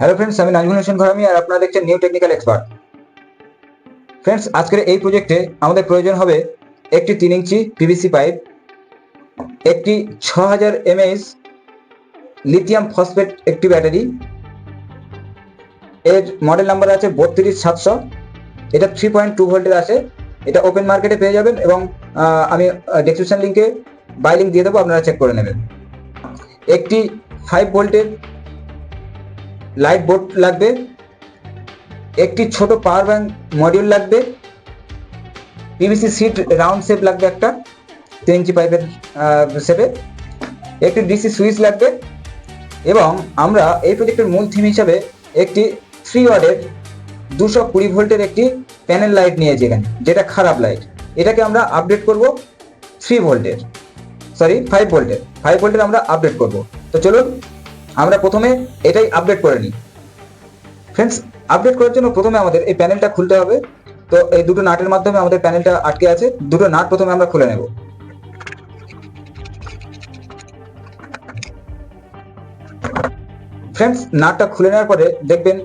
Hello friends আমি নাজমুল হোসেন ঘরামি আর আপনারা দেখছেন নিউ টেকনিক্যাল এক্সপার্ট ফ্রেন্ডস আজকের এই প্রজেক্টে আমাদের প্রয়োজন হবে একটি তিন ইঞ্চি পিভিসি পাইপ একটি ছ হাজার এমএস লিথিয়াম ফসফেট একটি ব্যাটারি এর মডেল নাম্বার আছে বত্রিশ সাতশো। এটা থ্রি পয়েন্ট টু ভোল্টের আছে এটা ওপেন মার্কেটে পেয়ে যাবেন এবং আমি ডেসক্রিপশন লিঙ্কে বাই লিঙ্ক দিয়ে দেবো, আপনারা চেক করে নেবেন। একটি ফাইভ ভোল্টের লাইট বোর্ড লাগবে, একটি ছোট পাওয়ার ব্যাংক মডিউল লাগবে পিভিসি সিট রাউন্ড শেপ লাগবে একটা তিন ইঞ্চি পাইপের শেপে একটি ডিসি সুইচ লাগবে এবং আমরা এই প্রজেক্টের মূল থিম হিসাবে একটি থ্রি ওয়ার্ডের দুশো কুড়ি ভোল্টের একটি প্যানেল লাইট নিয়েছি এখানে, যেটা খারাপ লাইট এটাকে আমরা আপডেট করব থ্রি ভোল্টের সরি ফাইভ ভোল্টের ফাইভ ভোল্টের আমরা আপডেট করব। তো চলুন আমরা প্রথমে এটাই আপডেট করে নিই। ফ্রেন্ডস আপডেট করার জন্য প্রথমে আমাদের এই প্যানেলটা খুলতে হবে। তো এই দুটো নাটের মাধ্যমে আমাদের প্যানেলটা আটকে আছে। দুটো নাট প্রথমে আমরা খুলে নেব। ফ্রেন্ডস নাটটা খুলে নেওয়ার পরে দেখবেন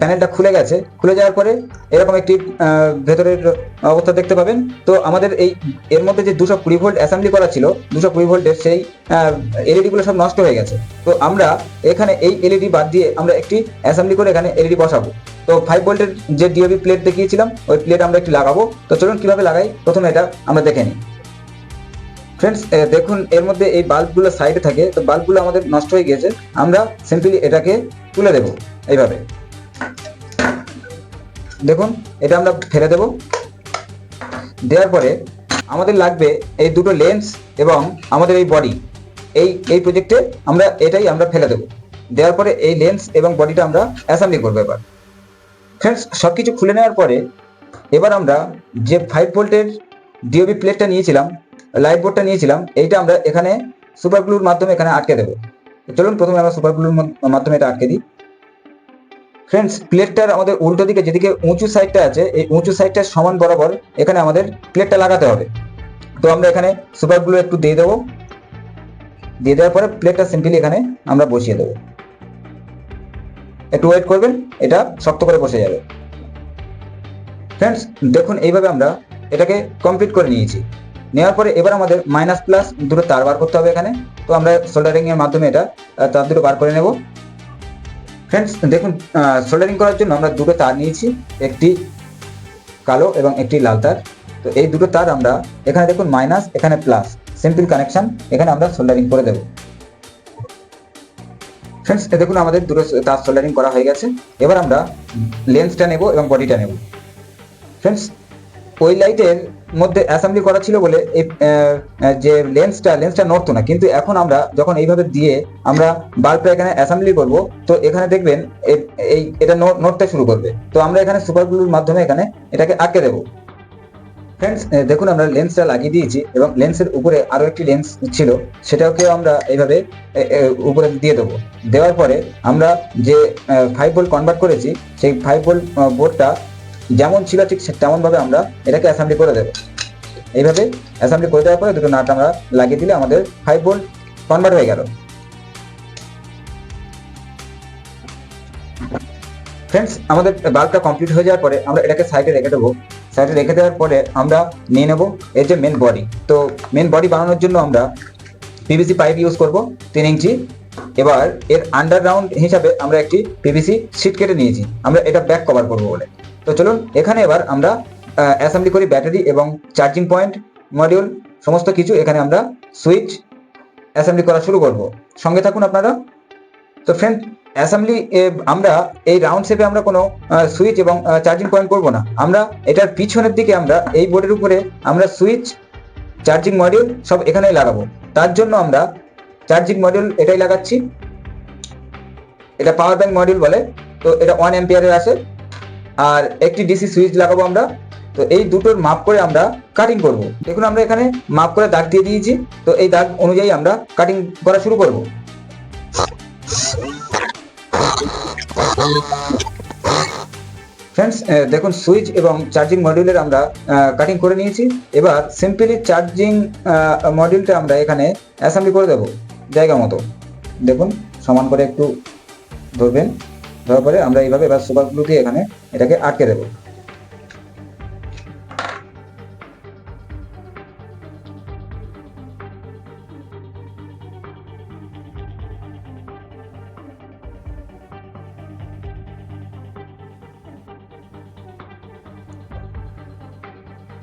প্যানেলটা খুলে গেছে। খুলে যাওয়ার পরে এরকম একটি ভেতরের অবস্থা দেখতে পাবেন। তো আমাদের এই, এর মধ্যে যে দুশো কুড়ি ভোল্ট অ্যাসেম্বলি করা ছিল, দুশো কুড়ি ভোল্টের সেই এলইডি গুলো সব নষ্ট হয়ে গেছে। তো আমরা এখানে এই এলইডি বাদ দিয়ে আমরা একটি অ্যাসেম্বলি করে এখানে এলইডি বসাবো। তো ফাইভ ভোল্টের যে ডিওবি প্লেট দেখিয়েছিলাম, ওই প্লেট আমরা একটি লাগাবো। তো চলুন কীভাবে লাগাই? প্রথমে এটা আমরা দেখে নিই। ফ্রেন্ডস দেখুন, এর মধ্যে এই বাল্বগুলো সাইডে থাকে, তো বাল্বগুলো আমাদের নষ্ট হয়ে গিয়েছে। আমরা সিম্পলি এটাকে তুলে দেব এইভাবে। দেখুন, এটা আমরা ফেলে দেব। দেওয়ার পরে আমাদের লাগবে এই দুটো লেন্স এবং আমাদের এই বডি এই এই প্রজেক্টে আমরা এটাই আমরা ফেলে দেব। দেওয়ার পরে এই লেন্স এবং বডিটা আমরা অ্যাসেম্বলি করব এবার। ফ্রেন্ডস সব কিছু খুলে নেওয়ার পরে এবার আমরা যে ফাইভ ভোল্টের ডিওবি প্লেটটা নিয়েছিলাম লাইট বোর্ডটা নিয়েছিলাম, এইটা আমরা এখানে সুপার গ্লুর মাধ্যমে এখানে আটকে দেবো। চলুন প্রথমে আমরা সুপার গ্লুর মাধ্যমে এটা আটকে দিই। ফ্রেন্ডস প্লেটটার আমাদের উল্টো দিকে যেদিকে উঁচু সাইডটা আছে, এই উঁচু সাইডটার সমান বরাবর এখানে আমাদের প্লেটটা লাগাতে হবে। তো আমরা এখানে সুপার গ্লু একটু দিয়ে দেবো। দিয়ে দেওয়ার পরে প্লেটটা সিম্পলি এখানে আমরা বসিয়ে দেবো। একটু ওয়েট করবেন, এটা শক্ত করে বসে যাবে। ফ্রেন্ডস দেখুন, এইভাবে আমরা এটাকে কমপ্লিট করে নিয়েছি। নেওয়ার পরে এবার আমাদের মাইনাস প্লাস দুটো তার বার করতে হবে এখানে। তো আমরা সোল্ডারিং এর মাধ্যমে এটা তার দুটো বার করে নেব। ফ্রেন্ডস দেখুন সোল্ডারিং করার জন্য আমরা দুটো তার নিয়েছি, একটি কালো এবং একটি লাল তার। তো এই দুটো তার আমরা, এখানে দেখুন মাইনাস এখানে প্লাস সিম্পল কানেকশন এখানে আমরা সোল্ডারিং করে দেবো। ফ্রেন্ডস দেখুন আমাদের দুটো তার সোল্ডারিং করা হয়ে গেছে। এবার আমরা লেন্সটা নেব এবং বডিটা নেব। ফ্রেন্ডস ওই লাইটের মধ্যে অ্যাসেম্বলি করা ছিল বলে এই যে লেন্সটা লেন্সটা নড়তো না। কিন্তু এখন আমরা যখন এইভাবে দিয়ে আমরা বাল্বটা এখানে অ্যাসেম্বলি করব, তো এখানে দেখবেন এই, এটা নড়- নড়তে শুরু করবে। তো আমরা এখানে সুপার গ্লুর মাধ্যমে এখানে এটাকে আটকে দেবো। ফ্রেন্ডস দেখুন আমরা লেন্সটা লাগিয়ে দিয়েছি এবং লেন্সের উপরে আরও একটি লেন্স ছিল, সেটাকেও আমরা এইভাবে উপরে দিয়ে দেবো। দেওয়ার পরে আমরা যে ফাইভ ভোল্ট কনভার্ট করেছি, সেই ফাইভ ভোল্ট বোর্ডটা যেমন ছিল ঠিক তেমনভাবে আমরা এটাকে অ্যাসেম্বলি করে দেবো। এইভাবে অ্যাসেম্বলি করে দেওয়ার পরে দুটো নাট আমরা লাগিয়ে দিলে আমাদের ফাইভ ভোল্ট কনভার্ট হয়ে গেল। ফ্রেন্ডস আমাদের বাল্বটা কমপ্লিট হয়ে যাওয়ার পরে আমরা এটাকে সাইডে রেখে দেবো। সাইডে রেখে দেওয়ার পরে আমরা নিয়ে নেব এর যে মেন বডি তো মেন বডি বানানোর জন্য আমরা পিভিসি পাইপ ইউজ করব তিন ইঞ্চি। এবার এর আন্ডারগ্রাউন্ড হিসাবে আমরা একটি পিভিসি শিট কেটে নিয়েছি। আমরা এটা ব্যাক কভার করব বলে। তো চলুন, এখানে এবার আমরা অ্যাসেম্বলি করি ব্যাটারি এবং চার্জিং পয়েন্ট মডিউল সমস্ত কিছু এখানে আমরা সুইচ অ্যাসেম্বলি করা শুরু করব। সঙ্গে থাকুন আপনারা। তো ফ্রেন্ড অ্যাসেম্বলি আমরা এই রাউন্ড শেপে আমরা কোনো সুইচ এবং চার্জিং পয়েন্ট করব না। আমরা এটার পিছনের দিকে আমরা এই বোর্ডের উপরে আমরা সুইচ চার্জিং মডিউল সব এখানেই লাগাবো। তার জন্য আমরা চার্জিং মডিউল এটাই লাগাচ্ছি। এটা পাওয়ার ব্যাংক মডিউল বলে, তো এটা ওয়ান এম্পিয়ারের আছে আর একটি ডিসি সুইচ লাগাবো আমরা। তো এই দুটোর মাপ করে আমরা কাটিং করব। দেখুন আমরা এখানে মাপ করে দাগ দিয়ে দিয়েছি। তো এই দাগ অনুযায়ী আমরা কাটিং করা শুরু করব। ফ্রেন্ডস দেখুন সুইচ এবং চার্জিং মডিউলের আমরা কাটিং করে নিয়েছি। এবার সিম্পলি চার্জিং মডিউলটা আমরা এখানে অ্যাসেম্বলি করে দেবো। জায়গা মতো। দেখুন, সমান করে একটু ধরবেন। ধরার পরে আমরা এইভাবে এবার সুপার গ্লু দিয়ে এখানে এটাকে আটকে দেবো।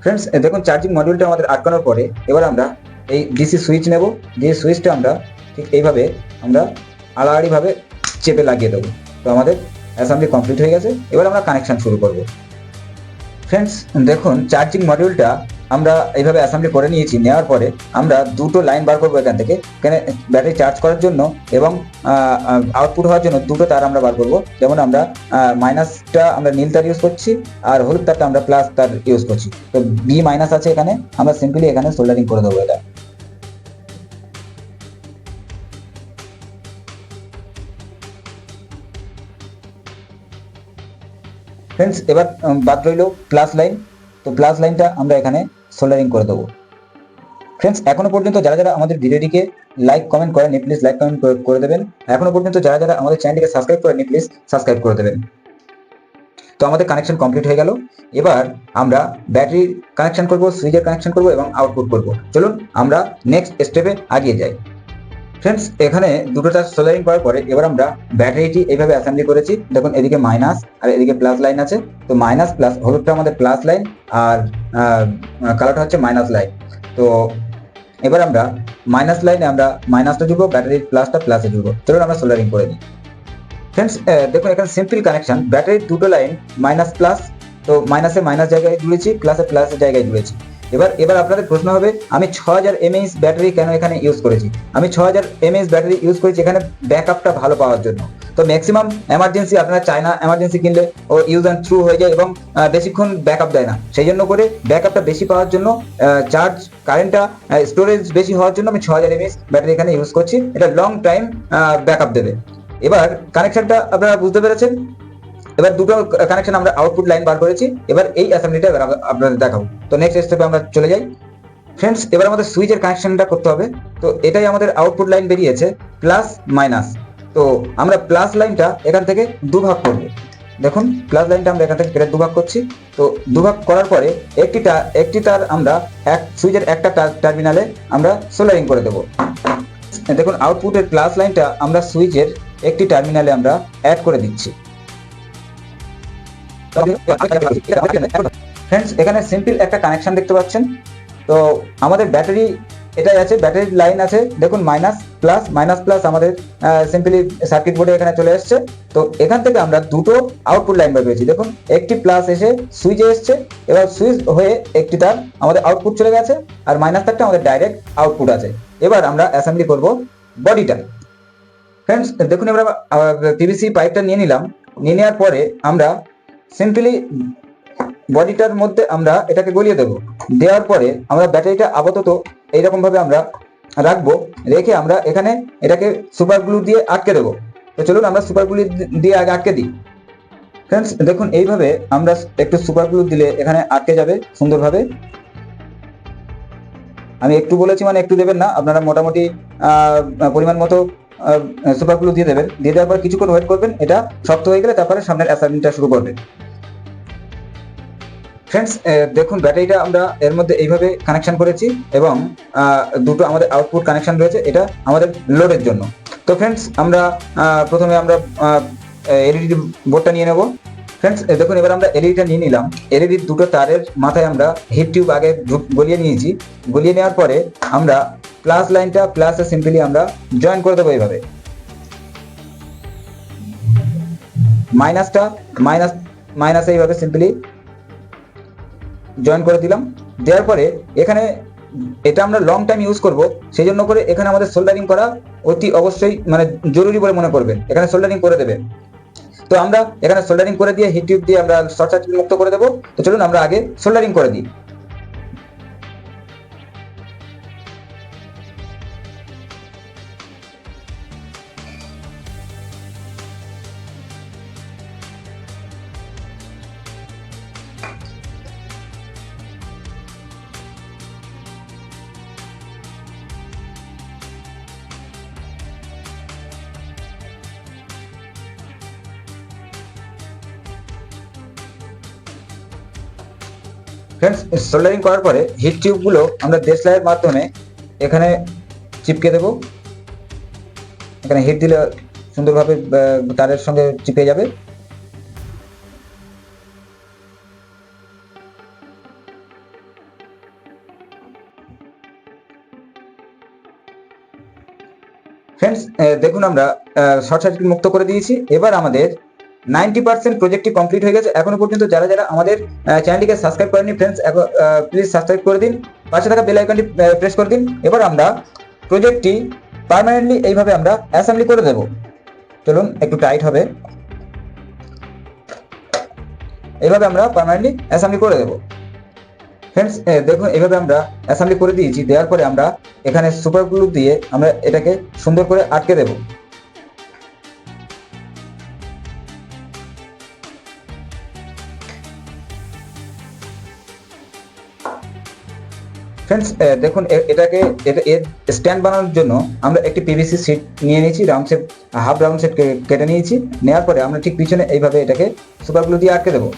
ফ্রেন্ডস দেখুন চার্জিং মডিউলটা আমাদের আটকানোর পরে এবার আমরা এই ডিসি সুইচ নেব। যে সুইচটা আমরা ঠিক এইভাবে আমরা আড়াআড়িভাবে চেপে লাগিয়ে দেবো। তো আমাদের অ্যাসেম্বলি কমপ্লিট হয়ে গেছে। এবার আমরা কানেকশন শুরু করব। ফ্রেন্ডস দেখুন চার্জিং মডিউলটা আমরা এইভাবে অ্যাসেম্বলি করে নিয়েছি, নেওয়ার পরে আমরা দুটো লাইন বার করব এখান থেকে। এখানে ব্যাটারি চার্জ করার জন্য এবং আউটপুট হওয়ার জন্য দুটো তার আমরা বার করব। যেমন আমরা মাইনাসটা আমরা নীল তার ইউজ করছি আর হলুদ তারটা আমরা প্লাস তার ইউজ করছি। তো বি মাইনাস আছে এখানে, আমরা সিম্পলি এখানে সোল্ডারিং করে দেবো এটা। ফ্রেন্ডস এবার বাদ রইল প্লাস লাইন তো প্লাস লাইনটা আমরা এখানে সোল্ডারিং করে দেবো। ফ্রেন্ডস এখনও পর্যন্ত যারা যারা আমাদের ভিডিওটিকে লাইক কমেন্ট করেন প্লিজ লাইক কমেন্ট করে দেবেন। এখনও পর্যন্ত যারা যারা আমাদের চ্যানেলটিকে সাবস্ক্রাইব করেন প্লিজ সাবস্ক্রাইব করে দেবেন। তো আমাদের কানেকশন কমপ্লিট হয়ে গেল। এবার আমরা ব্যাটারির কানেকশন করব সুইচের কানেকশন করব এবং আউটপুট করব। চলুন আমরা নেক্সট স্টেপে আগিয়ে যাই। ফ্রেন্ডস এখানে দুটো চার্জ সোলারিং করার পরে এবার আমরা ব্যাটারিটি এইভাবে অ্যাসেম্বলি করেছি। দেখুন, এদিকে মাইনাস আর এদিকে প্লাস লাইন আছে। তো মাইনাস প্লাস হলুদটা আমাদের প্লাস লাইন আর কালারটা হচ্ছে মাইনাস লাইন তো এবার আমরা মাইনাস লাইনে আমরা মাইনাসটা জুড়বো ব্যাটারির প্লাসটা প্লাসে জুড়বো। চলুন আমরা সোলারিং করে দিই ফ্রেন্ডস দেখুন, এখানে সিম্পল কানেকশন ব্যাটারির দুটো লাইন মাইনাস প্লাস তো মাইনাসে মাইনাস জায়গায় জুড়েছি প্লাসে প্লাসের জায়গায় জুড়েছি। এবার এবার আপনাদের প্রশ্ন হবে, আমি ছ হাজার এমএইচ ব্যাটারি কেন এখানে ইউজ করেছি? আমি ছ হাজার এমএইচ ব্যাটারি ইউজ করেছি এখানে ব্যাকআপটা ভালো পাওয়ার জন্য। তো ম্যাক্সিমাম এমার্জেন্সি আপনারা চায়না এমার্জেন্সি কিনলে ও ইউজ অ্যান্ড থ্রু হয়ে যায় এবং বেশিক্ষণ ব্যাকআপ দেয় না। সেই জন্য করে ব্যাকআপটা বেশি পাওয়ার জন্য চার্জ কারেন্টটা স্টোরেজ বেশি হওয়ার জন্য আমি ছ হাজার এমএইচ ব্যাটারি এখানে ইউজ করছি। এটা লং টাইম ব্যাকআপ দেবে। এবার কানেকশনটা আপনারা বুঝতে পেরেছেন? এবার দুটো কানেকশন আমরা আউটপুট লাইন বার করেছি, এবার এই অ্যাসেম্বলিটা এবার আপনাদের দেখাবো। তো নেক্সট স্টেপে আমরা চলে যাই। ফ্রেন্ডস এবার আমাদের সুইচের কানেকশনটা করতে হবে। তো এটাই আমাদের আউটপুট লাইন বেরিয়েছে প্লাস মাইনাস তো আমরা প্লাস লাইনটা এখান থেকে দুভাগ করব। দেখুন প্লাস লাইনটা আমরা এখান থেকে কেটে দুভাগ করছি। তো দুভাগ করার পরে একটি একটি তার আমরা এক সুইচের একটা টার্মিনালে আমরা সোলারিং করে দেবো। দেখুন আউটপুটের প্লাস লাইনটা আমরা সুইচের একটি টার্মিনালে আমরা অ্যাড করে দিচ্ছি। ফ্রেন্ডস এখানে সিম্পল একটা কানেকশন দেখতে পাচ্ছেন। তো আমাদের ব্যাটারি এটাই আছে ব্যাটারির লাইন আছে। দেখুন মাইনাস প্লাস মাইনাস প্লাস আমাদের সিম্পলি সার্কিট বোর্ডে এখানে চলে এসছে। তো এখান থেকে আমরা দুটো আউটপুট লাইন পেয়েছি। দেখুন, একটি প্লাস এসে সুইচে এসছে। এবার সুইচ হয়ে একটি তার আমাদের আউটপুট চলে গেছে। আর মাইনাস তারটা আমাদের ডাইরেক্ট আউটপুট আছে। এবার আমরা অ্যাসেম্বলি করব বডিটা ফ্রেন্ডস দেখুন, এবার পিভিসি পাইপটা নিয়ে নিলাম। নিয়ে নেওয়ার পরে আমরা সিম্পলি বডিটার মধ্যে আমরা এটাকে গলিয়ে দেবো। দেওয়ার পরে আমরা ব্যাটারিটা আপাতত এইরকম ভাবে আমরা রাখব, রেখে আমরা এখানে এটাকে সুপার গ্লু দিয়ে আটকে দেবো। তো চলুন আমরা সুপার গ্লু দিয়ে আগে আটকে দিই। ফ্রেন্ডস দেখুন, এইভাবে আমরা একটু সুপার গ্লু দিলে এখানে আটকে যাবে সুন্দরভাবে। আমি একটু বলেছি মানে একটু দেবেন না, আপনারা মোটামুটি পরিমাণ মতো সুপার গ্লু দিয়ে দেবেন। দিয়ে দেওয়ার পর কিছুক্ষণ ওয়েট করবেন, এটা শক্ত হয়ে গেলে তারপরে সামনের অ্যাসাইনমেন্টটা শুরু করবেন। ফ্রেন্ডস দেখুন, ব্যাটারিটা আমরা এর মধ্যে এইভাবে কানেকশন করেছি এবং দুটো আমাদের আউটপুট কানেকশন রয়েছে, এটা আমাদের লোডের জন্য। তো ফ্রেন্ডস আমরা প্রথমে আমরা এলইডি বোর্ডটা নিয়ে নেব। ফ্রেন্ডস দেখুন, এবার আমরা এলইডিটা নিয়ে নিলাম। এলইডির দুটো তারের মাথায় আমরা হিট টিউব আগে গলিয়ে নিয়েছি। গলিয়ে নেওয়ার পরে আমরা প্লাস লাইনটা প্লাসে সিম্পলি আমরা জয়েন করে দেবো এইভাবে। মাইনাসটা মাইনাস মাইনাস এইভাবে সিম্পলি জয়েন করে দিলাম। দেওয়ার পরে এখানে এটা আমরা লং টাইম ইউজ করব সেই জন্য করে এখানে আমাদের সোল্ডারিং করা অতি অবশ্যই মানে জরুরি বলে মনে করবেন। এখানে সোল্ডারিং করে দেবেন তো আমরা এখানে সোল্ডারিং করে দিয়ে হিট টিউব দিয়ে আমরা শর্ট সার্কিট মুক্ত করে দেবো। তো চলুন আমরা আগে সোল্ডারিং করে দিই। ফ্রেন্ডস সোল্ডারিং করার পরে হিট টিউবগুলো আমরা দেশলাইয়ের মাধ্যমে এখানে চিপকে দেব। এখানে হিট দিলে সুন্দরভাবে তারের সঙ্গে চিপে যাবে। ফ্রেন্ডস দেখুন আমরা শর্ট সার্কিট মুক্ত করে দিয়েছি। এবার আমাদের নাইনটি পার্সেন্ট প্রজেক্টটি কমপ্লিট হয়ে গেছে। এখনও পর্যন্ত যারা যারা আমাদের চ্যানেলটিকে সাবস্ক্রাইব করেনি ফ্রেন্ডস প্লিজ সাবস্ক্রাইব করে দিন। পাশে থাকা বেল আইকনটি প্রেস করে দিন। এবার আমরা প্রজেক্টটি পার্মানেন্টলি এইভাবে আমরা অ্যাসেম্বলি করে দেব। চলুন, একটু টাইট হবে। এইভাবে আমরা পার্মানেন্টলি অ্যাসেম্বলি করে দেব। ফ্রেন্ডস দেখুন, এইভাবে আমরা অ্যাসেম্বলি করে দিয়েছি। দেওয়ার পরে আমরা এখানে সুপার গ্লু দিয়ে আমরা এটাকে সুন্দর করে আটকে দেব। ফ্রেন্ডস দেখুন এটাকে এটা এর স্ট্যান্ড বানানোর জন্য আমরা একটি পিভিসি সিট নিয়ে নিয়েছি round shape half round shape কেটে নিয়েছি। নেওয়ার পরে আমরা ঠিক পিছনে এইভাবে এটাকে সুপার গ্লু দিয়ে আটকে দেবো।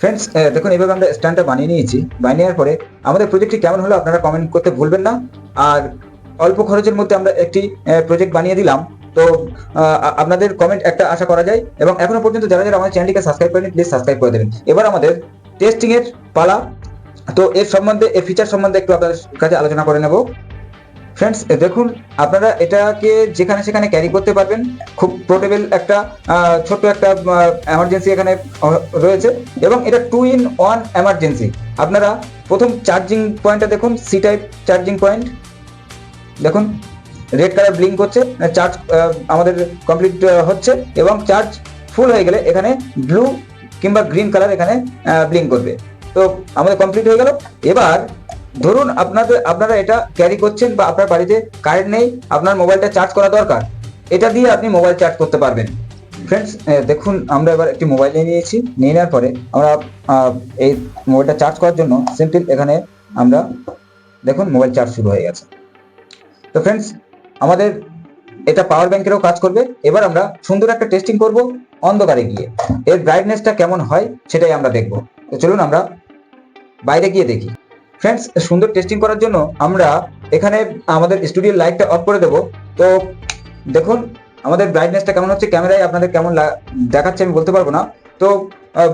ফ্রেন্ডস দেখুন, এইভাবে আমরা স্ট্যান্ডটা বানিয়ে নিয়েছি। বানিয়ে নেওয়ার পরে আমাদের প্রজেক্টটি কেমন হলো আপনারা কমেন্ট করতে ভুলবেন না। আর অল্প খরচের মধ্যে আমরা একটি প্রজেক্ট বানিয়ে দিলাম। তো আপনাদের কমেন্ট একটা আশা করা যায়। এবং এখনও পর্যন্ত যারা যারা আমাদের চ্যানেলটিকে সাবস্ক্রাইব করেনি প্লিজ সাবস্ক্রাইব করে দেবেন। এবার আমাদের টেস্টিং এর পালা তো এর সম্বন্ধে, এর ফিচার সম্বন্ধে একটু আপনাদের কাছে আলোচনা করে নেব। ফ্রেন্ডস দেখুন, আপনারা এটাকে যেখানে সেখানে ক্যারি করতে পারবেন। খুব পোর্টেবল একটা ছোট্ট একটা এমার্জেন্সি এখানে রয়েছে। এবং এটা টু ইন ওয়ান এমার্জেন্সি আপনারা প্রথম চার্জিং পয়েন্টটা দেখুন সি টাইপ চার্জিং পয়েন্ট দেখুন রেড কালার ব্লিঙ্ক করছে চার্জ আমাদের কমপ্লিট হচ্ছে। এবং চার্জ ফুল হয়ে গেলে এখানে ব্লু কিংবা গ্রিন কালার এখানে ব্লিঙ্ক করবে। তো আমাদের কমপ্লিট হয়ে গেল। এবার ধরুন আপনাদের, আপনারা এটা ক্যারি করছেন বা আপনার বাড়িতে কারেন্ট নেই, আপনার মোবাইলটা চার্জ করা দরকার। এটা দিয়ে আপনি মোবাইল চার্জ করতে পারবেন। ফ্রেন্ডস দেখুন, আমরা এবার একটি মোবাইল নিয়ে নিয়েছি। নিয়ে নেওয়ার পরে আমরা এই মোবাইলটা চার্জ করার জন্য সিম্পল এখানে আমরা দেখুন মোবাইল চার্জ শুরু হয়ে গেছে। তো ফ্রেন্ডস আমাদের এটা পাওয়ার ব্যাংকেরও কাজ করবে। এবার আমরা সুন্দর একটা টেস্টিং করব অন্ধকারে গিয়ে। এর ব্রাইটনেসটা কেমন হয় সেটাই আমরা দেখব। তো চলুন আমরা বাইরে গিয়ে দেখি। ফ্রেন্ডস সুন্দর টেস্টিং করার জন্য আমরা এখানে আমাদের স্টুডিওর লাইটটা অফ করে দেব। তো দেখুন, আমাদের ব্রাইটনেসটা কেমন হচ্ছে, ক্যামেরায় আপনাদের কেমন দেখাচ্ছে আমি বলতে পারব না। তো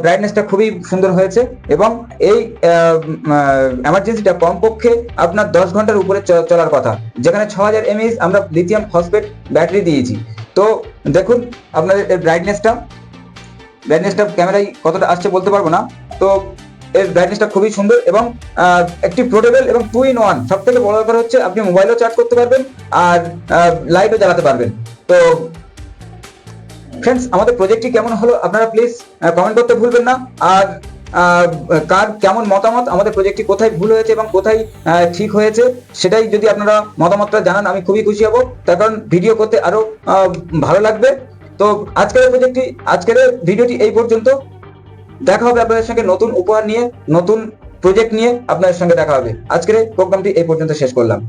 ব্রাইটনেসটা খুবই সুন্দর হয়েছে এবং এই এমার্জেন্সিটা কমপক্ষে আপনার দশ ঘণ্টার উপরে চলার কথা। যেখানে ছ হাজার এমএইচ আমরা লিথিয়াম ফসফেট ব্যাটারি দিয়েছি। তো দেখুন, আপনাদের ব্রাইটনেসটা ব্রাইটনেসটা ক্যামেরায় কতটা আসছে বলতে পারব না। তো এর ব্রাইটনেসটা খুবই সুন্দর এবং একটি পোর্টেবল এবং টু ইন ওয়ান সব থেকে বড় ব্যাপার হচ্ছে আপনি মোবাইলও চার্জ করতে পারবেন আর লাইটও জ্বালাতে পারবেন। তো ফ্রেন্ডস আমাদের প্রজেক্টটি কেমন হলো আপনারা প্লিজ কমেন্ট করতে ভুলবেন না। আর কার কেমন মতামত আমাদের প্রজেক্টটি কোথায় ভুল হয়েছে এবং কোথায় ঠিক হয়েছে সেটাই যদি আপনারা মতামতটা জানান আমি খুবই খুশি হব। তার কারণ ভিডিও করতে আরও আহ, ভালো লাগবে। তো আজকের প্রজেক্টটি আজকের ভিডিওটি এই পর্যন্ত। দেখা হবে আপনাদের সঙ্গে নতুন উপহার নিয়ে, নতুন প্রজেক্ট নিয়ে আপনাদের সঙ্গে দেখা হবে। আজকের প্রোগ্রামটি এই পর্যন্ত শেষ করলাম।